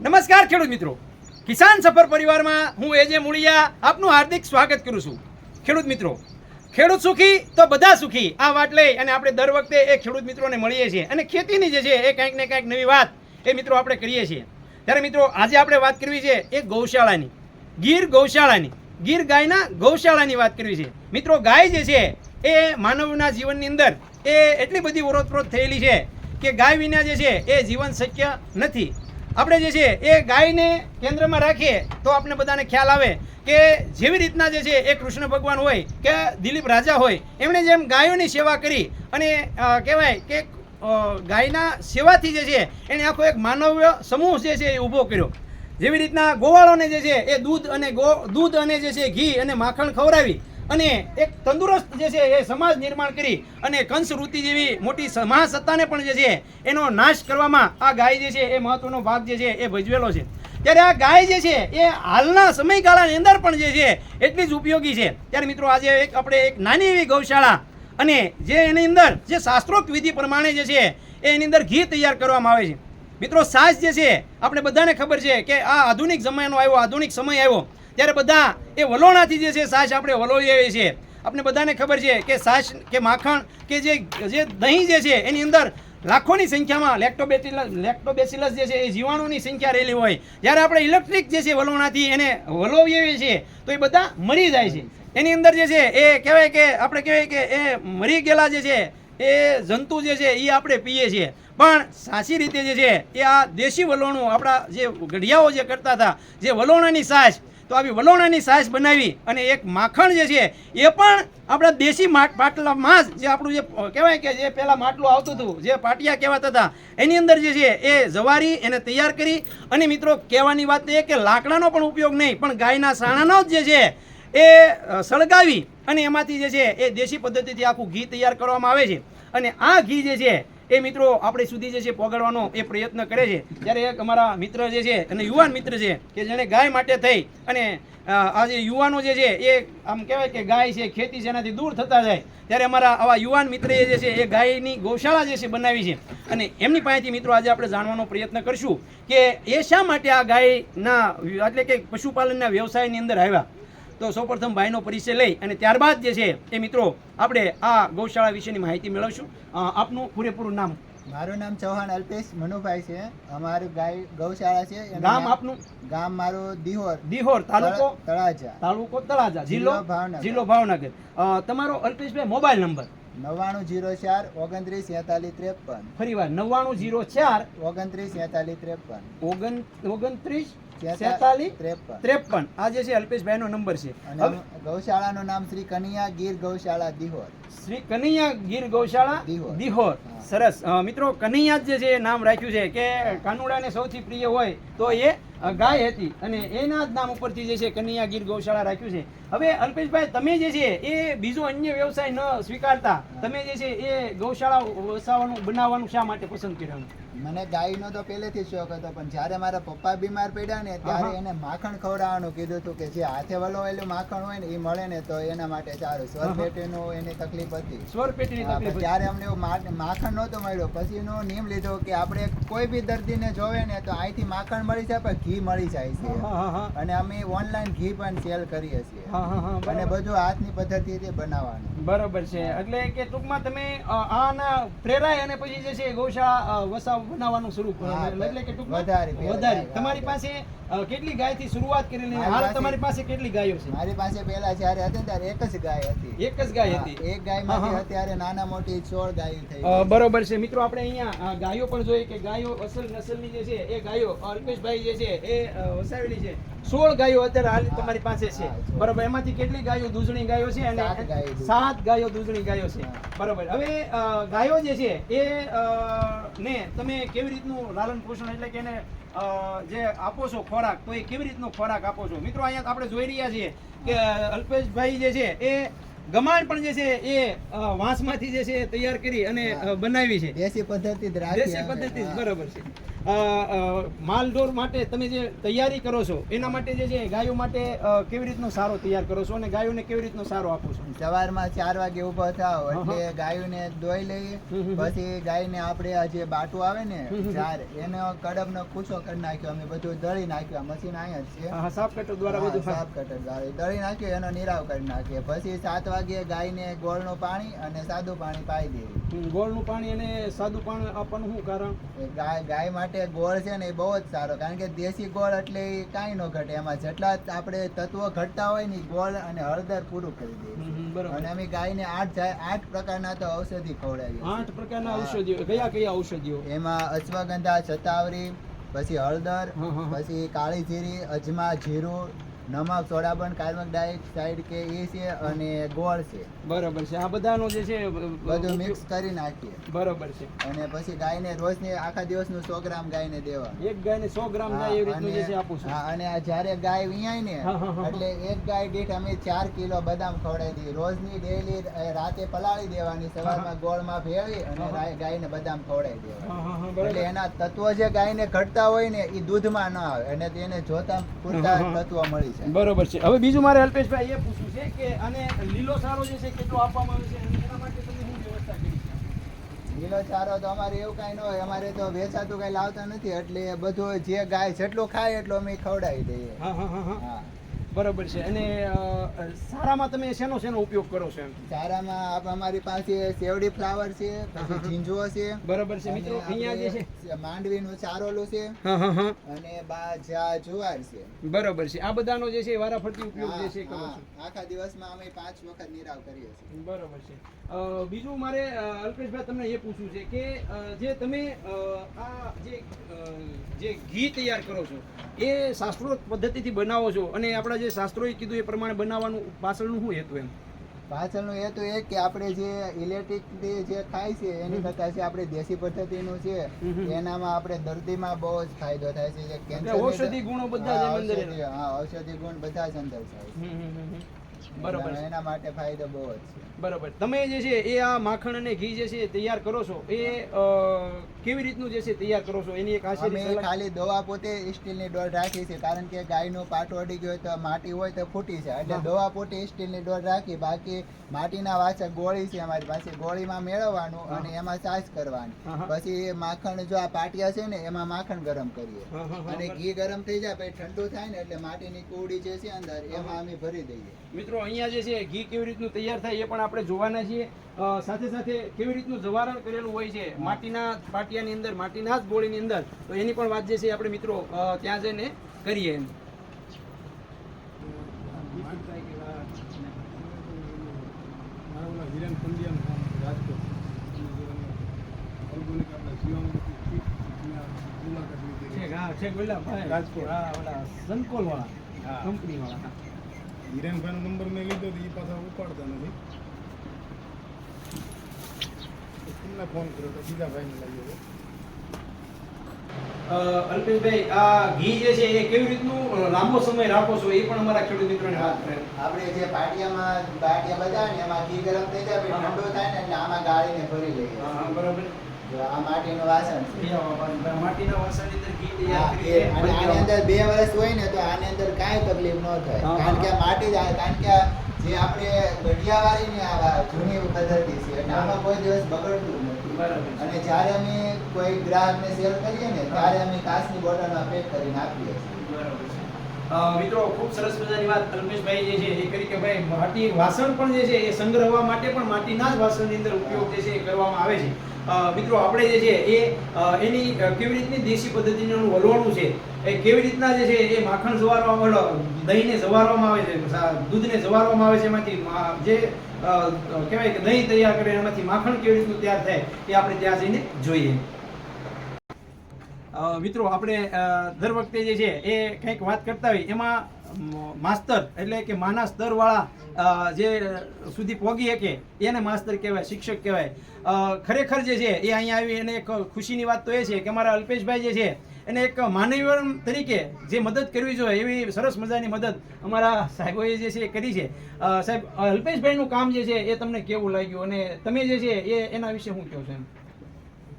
નમસ્કાર ખેડૂત મિત્રો. કિસાન સફર પરિવારમાં હું એજે મુળિયા આપનું હાર્દિક સ્વાગત કરું છું. ખેડૂત મિત્રો, ખેડૂત સુખી તો બધા સુખી. આ વાત લઈ અને આપણે દર વખતે એ ખેડૂત મિત્રોને મળીએ છીએ. અને ખેતીની જે છે એ કંઈક ને કંઈક નવી વાત એ મિત્રો આપણે કરીએ છીએ. ત્યારે મિત્રો, આજે આપણે વાત કરવી છે એ ગૌશાળાની. ગીર ગૌશાળાની. ગીર ગાયના ગૌશાળાની વાત કરવી છે. મિત્રો, ગાય જે છે એ માનવના જીવનની અંદર એ એટલી બધી ઓરોતપ્રોત થયેલી છે કે ગાય વિના જે છે એ જીવન શક્ય નથી. આપણે જે છે એ ગાયને કેન્દ્રમાં રાખીએ તો આપણે બધાને ખ્યાલ આવે કે જેવી રીતના જે છે એ કૃષ્ણ ભગવાન હોય કે દિલીપ રાજા હોય, એમણે જેમ ગાયોની સેવા કરી અને કહેવાય કે ગાયના સેવાથી જે છે એણે આખો એક માનવ્ય સમૂહ જે છે એ ઊભો કર્યો. જેવી રીતના ગોવાળોને જે છે એ દૂધ અને ગો, દૂધ અને જે છે ઘી અને માખણ ખવડાવી અને એક તંદુરસ્ત જે છે એ સમાજ નિર્માણ કરી અને કંસ વૃત્તિ જેવી મોટી મહાસત્તાને પણ જે છે એનો નાશ કરવામાં આ ગાય જે છે એ મહત્વનો ભાગ જે છે એ ભજવેલો છે. ત્યારે આ ગાય જે છે એ હાલના સમયગાળાની અંદર પણ જે છે એટલી જ ઉપયોગી છે. ત્યારે મિત્રો આજે એક આપણે એક નાની એવી ગૌશાળા અને જે એની અંદર જે શાસ્ત્રોક્ત વિધિ પ્રમાણે જે છે એ એની અંદર ઘી તૈયાર કરવામાં આવે છે. મિત્રો સાસ જે છે, આપણે બધાને ખબર છે કે આ આધુનિક જમાનો આવ્યો, આધુનિક સમય આવ્યો. ત્યારે બધા એ વલોણાથી જે છે, સાસ આપણે વલોવીએ છીએ આપણે બધાને ખબર છે કે સાસ કે માખણ કે જે જે દહીં જે છે, એની અંદર લાખોની સંખ્યામાં લેક્ટોબેસિલસ લેક્ટોબેસિલસ જે છે, એ જીવાણુની સંખ્યા રહેલી હોય. જ્યારે આપણે ઇલેક્ટ્રિક જે છે, વલોણાથી એને વલોવીએ છીએ તો એ બધા મરી જાય છે. એની અંદર જે છે, એ કહેવાય કે, આપણે કહેવાય કે એ મરી ગયેલા જે છે, એ જંતુ જે છે, એ આપણે પીએ છીએ. પણ સાચી રીતે જે છે, એ આ દેશી વલોણું આપણા જે ગઢિયાઓ જે કરતા હતા, જે વલોણાની સાસ તો આવી વલોણાની સાસ બનાવી અને એક માખણ જે છે, એ પણ આપણા દેશી પાટલામાં જ જે આપણું જે કહેવાય કે જે પહેલાં માટલું આવતું હતું, જે પાટિયા કહેવાતા હતા, એની અંદર જે છે, એ જવારી એને તૈયાર કરી અને મિત્રો કહેવાની વાત એ કે લાકડાનો પણ ઉપયોગ નહીં, પણ ગાયના સાણાનો જ જે છે, એ સળગાવી અને એમાંથી જે છે, એ દેશી પદ્ધતિથી આખું ઘી તૈયાર કરવામાં આવે છે. અને આ ઘી જે છે એ મિત્રો આપણે સુધી જે છે પોગાડવાનો એ પ્રયત્ન કરે છે. ત્યારે એક અમારા મિત્ર જે છે અને યુવાન મિત્ર છે કે જેણે ગાય માટે થઈ અને આ જે યુવાનો જે છે એ આમ કહેવાય કે ગાય છે, ખેતી છે, એનાથી દૂર થતા જાય. ત્યારે અમારા આવા યુવાન મિત્રએ જે છે એ ગાયની ગૌશાળા જે છે બનાવી છે. અને એમની પાસેથી મિત્રો આજે આપણે જાણવાનો પ્રયત્ન કરશું કે એ શા માટે આ ગાયના, એટલે કે પશુપાલનના વ્યવસાયની અંદર આવ્યા? તો સૌપ્રથમ ભાઈનો પરિચય લઈ અને ત્યારબાદ જે છે એ મિત્રો આપણે આ ગૌશાળા વિશેની માહિતી મેળવશું. આપનું પૂરેપૂરું નામ? મારું નામ ચૌહાણ અલ્પેશ મનુભાઈ છે. અમારું ગાય ગૌશાળા છે. ગામ આપનું? ગામ મારું દિહોર. દિહોર તાલુકો? તળાજા. તાલુકો તળાજા. જિલ્લો ભાવનગર. જિલ્લો ભાવનગર. તમારો અલ્પેશભાઈ મોબાઈલ નંબર? નવ્વાણું જીરો ચાર ઓગણત્રીસ એતાલીસ ત્રેપન. ફરી વાર. નવ્વાણું જીરો ચાર ઓગણત્રીસ એતાલીસ ત્રેપન. ઓગણ ઓગણત્રીસ? ત્રેપન. આ જે છે અલ્પેશભાઈનો નંબર છે. ગૌશાળાનું નામ શ્રી કનૈયા ગીર ગૌશાળા દિહોર. શ્રી કનૈયા ગીર ગૌશાળા દિહોર. સરસ. મિત્રો કનૈયા જે છે નામ રાખ્યું છે કે કાનુડાને સૌથી પ્રિય હોય તો એ ગાય હતી. અને એના જ નામ ઉપરથી જે છે કનૈયા ગીર ગૌશાળા રાખ્યું છે. હવે અલ્પેશભાઈ તમે જે છે એ બીજો અન્ય વ્યવસાય ન સ્વીકારતા. તમે જે છે એ ગૌશાળા વસાવવાનું બનાવવાનું શા માટે પસંદ કર્યું? મને ગાયનો તો પહેલેથી શોખ હતો પણ જ્યારે મારા પપ્પા બીમાર પડ્યા ને ત્યારે એને માખણ ખવડાવવાનું કીધું હતું કે જે હાથે વલોવેલું માખણ હોય ને એ મળે ને તો એના માટે સારું. સ્વર આહા. પેટીનું એની તકલીફ હતી. સ્વર પેટીની હા, તકલીફ પણ હતી. ત્યારે અમને એવું માખણ નહોતો મળ્યો પછી એનો નિયમ લીધો કે આપણે કોઈ બી દર્દીને જોવે ને તો અહીંથી માખણ મળી જાય પણ ઘી મળી જાય છે. અને અમે ઓનલાઈન ઘી પણ સેલ કરીએ છીએ. અને બધું હાથની પદ્ધતિથી બનાવવાનું. બરોબર છે. એટલે કે ટૂંકમાં તમે આના પ્રેરાય અને પછી જે છે ગૌશાળા વસાવ બનાવવાનું શરૂ એટલે કે વધારે, વધારે. તમારી પાસે કેટલી ગાયથી શરૂઆત કરેલી? હાલ તમારી પાસે કેટલી ગાયો છે? મારી પાસે પહેલા જ્યારે હતી ત્યારે એક જ ગાય હતી. એક જ ગાય હતી? એક ગાયમાંથી. અત્યારે નાના મોટી સોળ ગાયો થઈ બરોબર છે. મિત્રો આપણે અહીંયા ગાયો પણ જોઈએ કે ગાયો અસલ નસલની જે છે એ ગાયો અલ્પેશભાઈ જે છે એ વસાવેલી છે. સોળ ગાયો અત્યારે હાલ તમારી પાસે છે. બરોબર. એમાંથી કેટલી ગાયો દૂધણી ગાયો છે અને સાત ગાયો દૂધણી. ગાયો છે. બરોબર. હવે ગાયો જે છે એ ને તમે કેવી રીતનું લાલન પોષણ એટલે કે એને જે આપો છો ખોરાક તો એ કેવી રીતનો ખોરાક આપો છો? મિત્રો અહીંયા આપણે જોઈ રહ્યા છીએ કે અલ્પેશભાઈ જે છે એ ગમાણ પણ જે છે એ વાંસમાંથી જે છે તૈયાર કરી અને બનાવી છે. દેશી પદ્ધતિ દેશી પદ્ધતિ બરોબર છે. માલઢોર માટે તમે જે તૈયારી કરો છો એના માટે જે છે ગાયો માટે કેવી રીતનો સારો તૈયાર કરો છો અને ગાયોને કેવી રીતનો સારો આપો છો? સવારમાં ચાર વાગે ઊભો થાવ. એટલે ગાયોને દોઈ લઈએ. પછી ગાયને આપણે આ જે બાટું આવે ને. ચાર એનો કડબનો કૂચો કરી નાખ્યો અમે બધું દળી નાખ્યું મશીન અહીંયા જ છે. સાફ કટર દ્વારા બધું સાફ કટર દ્વારા. દળી નાખ્યો એનો નિરાવ કરી નાખીએ. પછી સાત વાગે ગાયને ગોળનું પાણી અને સાદું પાણી પાઈ દઈએ. ગોળનું પાણી અને સાદું પાણી આપવાનું શું કારણ? ગાય ગાય માટે ગોળ છે ને એ બહુ જ સારો કારણ કે દેશી ગોળ એટલે એ કાંઈ ન ઘટે. એમાં જેટલા આપણે તત્વો ઘટતા હોય ને ગોળ અને હળદર પૂરું કરી દે અને અમે ગાયને આઠ આઠ પ્રકારના તો ઔષધિ ખવડાવીએ આઠ પ્રકારના. ઔષધિઓ. કયા કયા ઔષધિઓ? એમાં અશ્વગંધા શતાવરી પછી હળદર. પછી કાળી જીરી અજમા જીરું નમક સોડાબન કાર્બન ડાયોક્સાઇડ કે એ છે અને ગોળ છે. બરાબર છે. આ બધાનો જે છે બધું મિક્સ કરી નાખીએ. બરાબર છે. અને પછી ગાયને રોજને આખા દિવસનું સો ગ્રામ ગાયને દેવા. એક ગાયને સો ગ્રામ ગાય થાય એવી રીતનું જે છે આપું છું. હા, અને આ જ્યારે ગાય વિયાય ને. એટલે એક ગાય દીઠ અમે ચાર કિલો બદામ ખવડાવી દઈએ. રોજની ડેલી રાતે પલાળી દેવાની. સવારમાં ગોળમાં ભેળવી અને. ગાયને બદામ ખવડાવી દેવા. એટલે એના તત્વો જે ગાયને ઘટતા હોય ને એ દૂધમાં ન આવે. અને તેને જોતા પૂરતા. તત્વો મળી જાય બરોબર છે. હવે બીજું મારે અલ્પેશભાઈ એ પૂછવું છે કે અને લીલો સારો જે છે કેટલો આપવામાં આવે છે એના માટે તમે શું વ્યવસ્થા કરી છે? લીલો ચારો તો અમારે એવું કાંઈ ન હોય. અમારે તો વેચાતું કાંઈ લાવતા નથી. એટલે બધું જે ગાય જેટલું ખાય એટલું અમે ખવડાવી દઈએ. હા હા. હા. બરોબર છે. અને સારામાં તમે શેનો શેનો ઉપયોગ કરો છો એમ? સારામાં આપ- અમારી પાસે સેવડી ફ્લાવર છે પછી ઝીંઝુઓ છે બરોબર છે. મિત્રો અહીંયા જે છે. માંડવીનો ચારોલો છે અને બાજા જુવાર છે. બરોબર છે. આ બધાનો જે છે વારાફરતી ઉપયોગ જે છે કરો છો? આખા દિવસમાં અમે પાંચ વખત નિરાવ કરીએ છીએ. બરોબર છે. બીજું મારે અલ્પેશભાઈ તમને એ પૂછવું છે કે જે તમે આ જે જે ઘી તૈયાર કરો છો એ શાસ્ત્રોક્ત પદ્ધતિથી બનાવો છો અને આપણા જે શાસ્ત્રોએ કીધું એ પ્રમાણે બનાવવાનું પાછળનું શું હેતુ એમ? પાછળનું તો એ કે આપણે જે ઇલેક્ટ્રિક જે ખાય છે એની કરતા છે આપણે દેશી પદ્ધતિનું છે એનામાં આપણે દર્દીમાં બહુ જ ફાયદો થાય છે જે એટલે ઔષધિ ગુણો બધા હા, ઔષધિ- ગુણ બધા જ અંદર થાય છે. બરોબર એના માટે ફાયદો બહુ જ છે. બરોબર. તમે જે છે એ આ માખણ અને ઘી જે છે તૈયાર કરો છો એ કેવી રીતનું જે છે તૈયાર કરો છો? એની એક અમે ખાલી દવા પોતે સ્ટીલની ડોલ રાખી છે કારણ કે ગાયનો પાટો અડી ગયો હોય તો માટી હોય તો ફૂટી જાય. એટલે દવા પોતે સ્ટીલની ડોલ રાખી બાકી માટીના વાસણ ગોળી છે અમારી પાસે. ગોળીમાં મેળવવાનું અને એમાં છાશ કરવાની. પછી માખણ જો આ પાટિયા છે ને એમાં માખણ ગરમ કરીએ. અને ઘી ગરમ થઈ જાય પછી ઠંડુ થાય ને એટલે માટીની કુવડી જે છે અંદર એમાં અમે ભરી દઈએ. મિત્રો અહીંયા જે છે ઘી કેવી રીતનું તૈયાર થાય એ પણ આપણે જોવાના છીએ. સાથે સાથે કેવી રીતનું જવારણ કરેલું હોય છે માટીના પાટિયાની અંદર માટીના જ ગોળીની અંદર તો એની પણ વાત જે છે આપણે મિત્રો ત્યાં જઈને કરીએ એમ મારા ઓલા હિરેન પંડ્યાનું છે રાજકોટ. ઓર્ગોનિક આપણે લીધી રાજકોટ. હા ઓલા સંકોલવાળા. કંપનીવાળા. હિરેનભાઈનો નંબર મેં લીધો તો એ પાછા ઉપાડતા નથી. તમને ફોન કર્યો તો બીજા ભાઈને લાગ્યો અલ્પેશભાઈ આ ઘી જે છે એ કેવી રીતનું લાંબો સમય રાખો છો એ પણ અમારા ખેડૂત મિત્રોને વાત કરે. આપણે જે પાટિયામાં પાટિયા બધા ને એમાં ઘી ગરમ થઈ જાય ઠંડો થાય ને એટલે આમાં ગાળીને ભરી લઈએ. બરાબર. આ માટીનું વાસણ છે. માટીના વાસણની અંદર ઘી તૈયાર હા, અને આની અંદર બે વર્ષ હોય ને તો આની અંદર કાંઈ તકલીફ ન થાય. કારણ કે. માટી જ કારણ કે જે આપણે ગઢિયાવાળીની આ જૂની પદ્ધતિ છે એટલે આમાં કોઈ દિવસ બગડતું. અને જ્યારે અમે કોઈ ગ્રાહકને સેલ કરીએ ને ત્યારે અમે કાચની બોટલમાં પેક કરીને આપીએ છીએ. મિત્રો ખૂબ સરસ મજાની વાત રમેશભાઈ જે છે એ કરી કે ભાઈ માટી વાસણ પણ જે છે એ સંગ્રહવા માટે પણ માટીના જ વાસણની અંદર ઉપયોગ જે છે એ કરવામાં આવે છે. મિત્રો આપણે જે છે એ એની કેવી રીતની દેશી પદ્ધતિનું વલવાનું છે એ કેવી રીતના જે છે એ માખણ જવારવામાં દહીંને જવારવામાં આવે છે દૂધને જવારવામાં આવે છે એમાંથી જે કહેવાય કે દહીં તૈયાર કરે એમાંથી માખણ કેવી રીતનું તૈયાર થાય એ આપણે ત્યાં જઈને જોઈએ. મિત્રો, આપણે દર વખતે જે છે એ કંઈક વાત કરતા હોય એમાં માસ્તર એટલે કે માના સ્તરવાળા જે સુધી પહોંચી શકે એને માસ્તર કહેવાય, શિક્ષક કહેવાય. ખરેખર જે છે એ અહીંયા આવી અને એક ખુશીની વાત તો એ છે કે અમારા અલ્પેશભાઈ જે છે એને એક માનવીય તરીકે જે મદદ કરવી જોઈએ એવી સરસ મજાની મદદ અમારા સાહેબોએ જે છે એ કરી છે. સાહેબ અલ્પેશભાઈનું કામ જે છે એ તમને કેવું લાગ્યું અને તમે જે છે એ એના વિશે શું કહો છો એમ?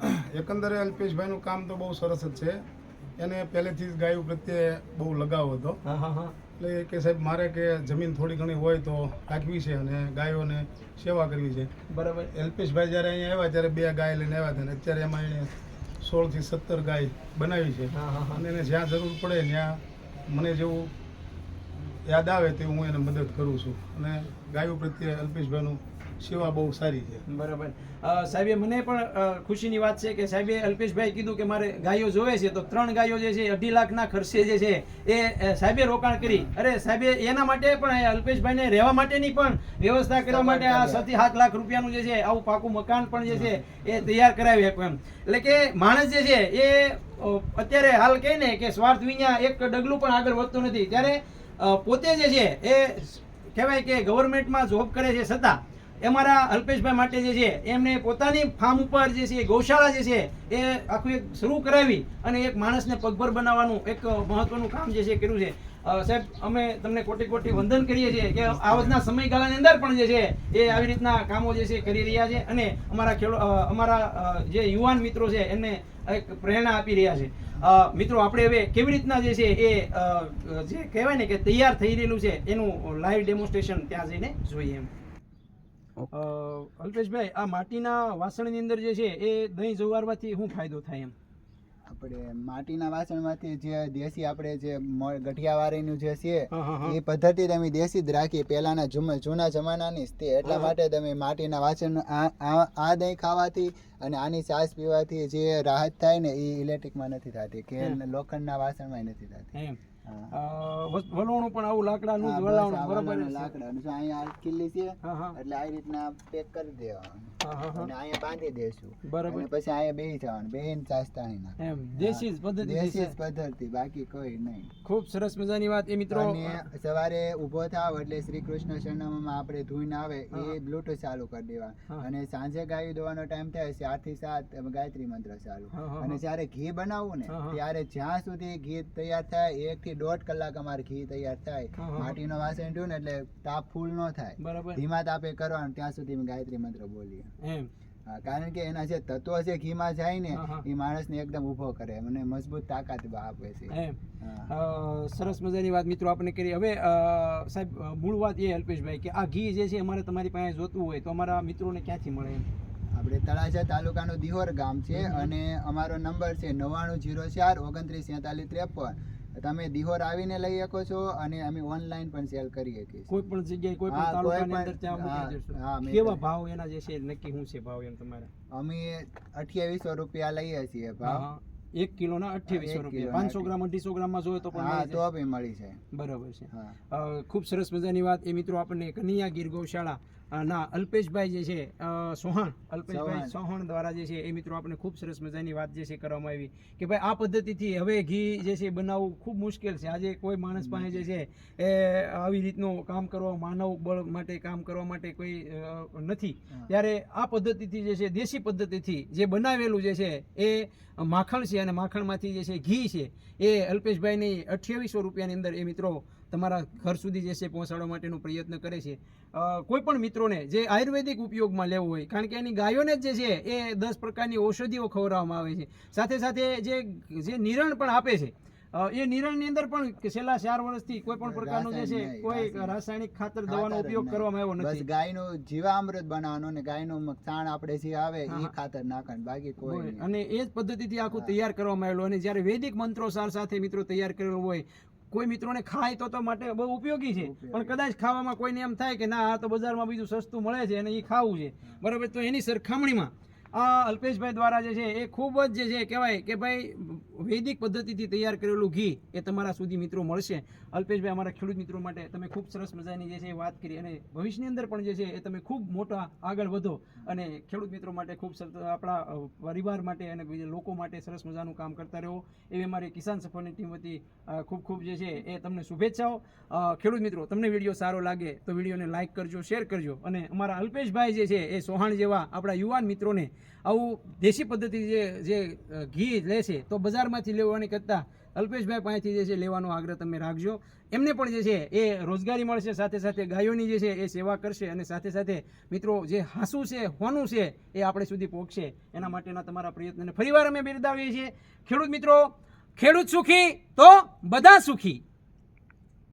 એકંદરે અલ્પેશભાઈનું કામ તો બહુ સરસ જ છે. એને પહેલેથી જ ગાયો પ્રત્યે બહુ લગાવ હતો. હા હા હા. એટલે કે સાહેબ મારે કે જમીન થોડી ઘણી હોય તો રાખવી છે અને ગાયોને સેવા કરવી છે. બરાબર. અલ્પેશભાઈ જ્યારે અહીંયા આવ્યા ત્યારે બે ગાય લઈને આવ્યા હતા અને અત્યારે એમાં એણે સોળથી સત્તર ગાય બનાવી છે. હા હા હા. અને એને જ્યાં જરૂર પડે ત્યાં મને જેવું યાદ આવે તે હું એને મદદ કરું છું. અને ગાયો પ્રત્યે અલ્પેશભાઈનું સેવા બહુ સારી છે. બરાબર. સાહેબે મને પણ ખુશીની વાત છે કે સાહેબે અલ્પેશભાઈ કીધું કે મારે ગાયો જોવે છે તો ત્રણ ગાયો જે છે અઢી લાખના ખર્ચે જે છે એ સાહેબે રોકાણ કરી. અરે સાહેબે એના માટે પણ અલ્પેશભાઈને રહેવા માટેની પણ વ્યવસ્થા કરવા માટે આ છ સાત લાખ રૂપિયાનું જે છે આવું પાકું મકાન પણ જે છે એ તૈયાર કરાવી શકો એમ. એટલે કે માણસ જે છે એ અત્યારે હાલ કહે ને કે સ્વાર્થ વિના એક ડગલું પણ આગળ વધતું નથી. ત્યારે પોતે જે છે એ કહેવાય કે ગવર્મેન્ટમાં જોબ કરે છે છતાં એ મારા અલ્પેશભાઈ માટે જે છે, એમને પોતાની ફાર્મ ઉપર જે છે, ગૌશાળા જે છે, એ આખું એક શરૂ કરાવી અને એક માણસને પગભર બનાવવાનું એક મહત્વનું કામ જે છે કર્યું છે. સાહેબ, અમે તમને કોટી કોટી વંદન કરીએ છીએ કે આવતના સમયગાળાની અંદર પણ જે છે, એ આવી રીતના કામો જે છે કરી રહ્યા છે અને અમારા ખેડૂ અમારા જે યુવાન મિત્રો છે, એમને એક પ્રેરણા આપી રહ્યા છે. મિત્રો, આપણે હવે કેવી રીતના જે છે એ જે કહેવાય ને કે તૈયાર થઈ રહેલું છે, એનું લાઈવ ડેમોન્સ્ટ્રેશન ત્યાં જઈને જોઈએ એમ. અલ્પેશભાઈ આ માટીના વાસણની અંદર જે છે એ દહીં જવારવાથી શું ફાયદો થાય એમ? આપણે માટીના વાસણમાંથી જે દેશી આપણે જે ગઠિયાવાળીનું જે છે. એ પદ્ધતિ તમે દેશી જ રાખી પહેલાના જૂના જમાનાની જ તે. એટલા માટે તમે માટીના વાસણ આ દહીં ખાવાથી અને આની છાશ પીવાથી જે રાહત થાય ને એ ઇલેક્ટ્રિકમાં નથી થતી કે લોખંડના વાસણમાં નથી થતી. વલણું પણ આવું લાકડાનું વલણ બરોબર. લાકડાનું. અહીંયા આ કિલ્લી છે એટલે આ રીતના પેક કરી દેવાનું. અને અહીંયા બાંધી દેશું. બરાબર. પછી અહીંયા બેસી જવાનું બેહીને છાશ ના એમ દેશી પદ્ધતિ દેશી પદ્ધતિ બાકી કોઈ નહીં. ખૂબ સરસ મજાની વાત એ મિત્રો. અને સવારે ઊભો થાવ એટલે શ્રી કૃષ્ણ શરણમાં આપણે ધૂન આવે એ બ્લૂટૂથ ચાલુ કરી દેવા અને સાંજે ગાયું દોવાનો ટાઈમ થાય ચારથી સાત ગાયત્રી મંત્ર ચાલુ. અને જયારે ઘી બનાવવું ને. ત્યારે જ્યાં સુધી ઘી તૈયાર થાય એક થી દોઢ કલાક અમારે ઘી તૈયાર થાય. માટીનો વાસણ થયું ને એટલે તાપ ફૂલ ન થાય. ધીમા તાપે કરવાનું ત્યાં સુધી ગાયત્રી મંત્ર બોલીએ. એમ. કારણ કે એના જે તત્વો છે ઘીમાં જાય ને. એ માણસને એકદમ ઊભો કરે અને મજબૂત તાકાત આપે છે. એમ. સરસ મજાની વાત મિત્રો આપણે કરી. હવે સાહેબ મૂળ વાત એ અલ્પેશભાઈ કે આ ઘી જે છે અમારે તમારી પાસે જોતું હોય તો અમારા મિત્રોને ક્યાંથી મળે એમ? આપણે તળાજા તાલુકાનું દિહોર ગામ છે અને અમારો નંબર છે નવ્વાણું જીરો ચાર ઓગણત્રીસ ત્રેપન. તમે દિહોર આવીને લઈ શકો છો અને અમે ઓનલાઈન પણ સેલ કરી શકીએ કોઈ પણ જગ્યાએ કોઈ પણ તાલુકાની અંદર ત્યાં મૂકી દેશો કેવા ભાવ એના જે છે નક્કી શું છે ભાવ એમ તમારા? અમે અઠ્યાવીસો રૂપિયા લઈએ છીએ ભાવ. એક એક કિલોના અઠ્યાવીસો રૂપિયા. પાંચસો ગ્રામ અઢીસો ગ્રામમાં જોઈએ તો પણ. તો બી મળી છે બરાબર છે. ખૂબ સરસ મજાની વાત. એ મિત્રો આપણને કનૈયા ગીર ગૌશાળા ના અલ્પેશભાઈ જે છે સોહાણ અલ્પેશભાઈ સોહાણ. દ્વારા જે છે એ મિત્રો આપણને ખૂબ સરસ મજાની વાત જે છે કરવામાં આવી કે ભાઈ આ પદ્ધતિથી હવે ઘી જે છે બનાવવું ખૂબ મુશ્કેલ છે. આજે કોઈ માણસ પાસે જે છે એ આવી રીતનું કામ કરવા માનવ બળ માટે કામ કરવા માટે કોઈ નથી. ત્યારે આ પદ્ધતિથી જે છે દેશી પદ્ધતિથી જે બનાવેલું જે છે એ માખણ છે અને માખણમાંથી જે છે ઘી છે એ અલ્પેશભાઈની અઠ્યાવીસો રૂપિયાની અંદર એ મિત્રો તમારા ઘર સુધી જે છે પહોંચાડવા માટેનો પ્રયત્ન કરે છે. કોઈ પણ મિત્રોને જે આયુર્વેદિક ઉપયોગમાં લેવું હોય કારણ કે એની ગાયોને જે છે એ દસ પ્રકારની ઔષધિઓ ખવડાવવામાં આવે છે. સાથે સાથે જે જે નિરણ પણ આપે છે એ નિરણની અંદર પણ છેલ્લા ચાર વર્ષથી કોઈ પણ પ્રકારનું જે છે રાસાયણિક કોઈ રાસાયણિક. ખાતર દવાનો ઉપયોગ કરવામાં આવ્યો નથી. ગાયનો જીવામૃત બનાવવાનો ને ગાયનો છાણ આપણે જે આવે એ ખાતર નાખવાનું બાકી કોઈ અને એ જ પદ્ધતિથી આખું તૈયાર કરવામાં આવેલું. અને જ્યારે વૈદિક મંત્રોસાર સાથે મિત્રો તૈયાર કરેલું હોય કોઈ મિત્રોને ખાય તો તો માટે બહુ ઉપયોગી છે. પણ કદાચ ખાવામાં કોઈને એમ થાય કે ના આ તો બજારમાં બીજું સસ્તું મળે છે અને એ ખાવું છે. બરાબર? તો એની સરખામણીમાં આ અલ્પેશભાઈ દ્વારા જે છે એ ખૂબ જ જે છે કહેવાય કે ભાઈ વૈદિક પદ્ધતિથી તૈયાર કરેલું ઘી એ તમારા સુધી મિત્રો મળશે. અલ્પેશભાઈ, અમારા ખેડૂત મિત્રો માટે તમે ખૂબ સરસ મજાની જે છે વાત કરી અને ભવિષ્યની અંદર પણ જે છે એ તમે ખૂબ મોટા આગળ વધો અને ખેડૂત મિત્રો માટે ખૂબ આપણા પરિવાર માટે અને બીજા લોકો માટે સરસ મજાનું કામ કરતા રહો. એવી અમારી કિસાન સફરની ટીમ વતી ખૂબ ખૂબ જે છે એ તમને શુભેચ્છાઓ. ખેડૂત મિત્રો, તમને વીડિયો સારો લાગે તો વિડીયોને લાઇક કરજો, શેર કરજો અને અમારા અલ્પેશભાઈ જે છે એ સોહાણ જેવા આપણા યુવાન મિત્રોને આવું દેશી પદ્ધતિ જે જે ઘી લે છે તો બજારમાંથી લેવાની કરતાં અલ્પેશભાઈ પાસેથી જે છે લેવાનો આગ્રહ તમે રાખજો. એમને પણ જે છે એ રોજગારી મળશે, સાથે સાથે ગાયોની જે છે એ સેવા કરશે અને સાથે સાથે મિત્રો જે હાંસું છે, હોનું છે એ આપણે સુધી પહોંચશે એના માટેના તમારા પ્રયત્નને ફરીવાર અમે બિરદાવીએ છીએ. ખેડૂત મિત્રો, ખેડૂત સુખી તો બધા સુખી.